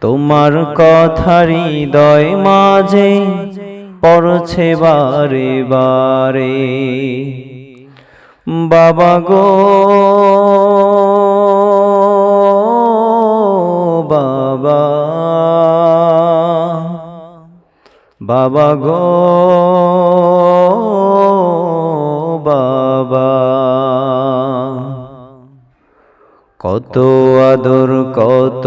তোমার কথার হৃদয় মাঝে পড়ছে বারে বারে। বাবা গো, বাবা। বাবা গো, বাবা। কত আদর, কত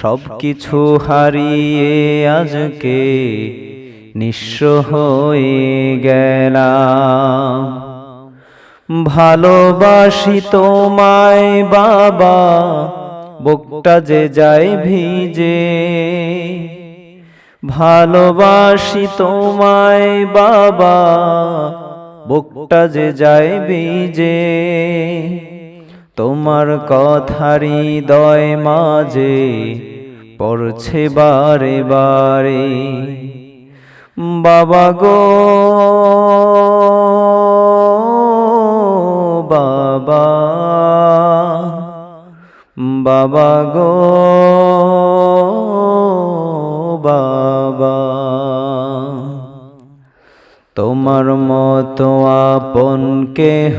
সব কিছু হারিয়ে আজকে নিঃস্ব হয়ে গেলাম। ভালোবাসি তোমায় বাবা, বুকটা যে যায় ভিজে। ভালোবাসি তোমায় বাবা, বুকটা যে যায় ভিজে। তোমার কথারি দয় মাঝে পড়ছে বারে বারে। বাবা গো, বাবা বাবা গো, বাবা। তোমার মতো আপন কেহ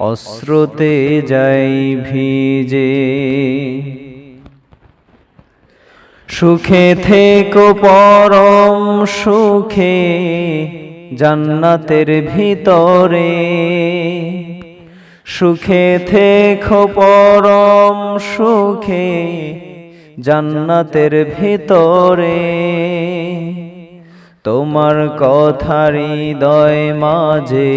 অস্রোতে যাই ভিজে। সুখে থেকো পরম সুখে জান্নাতের ভিতরে। সুখে থেকো পরম সুখে জান্নাতের ভিতরে। তোমার কথার হৃদয় মাঝে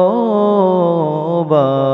বাবা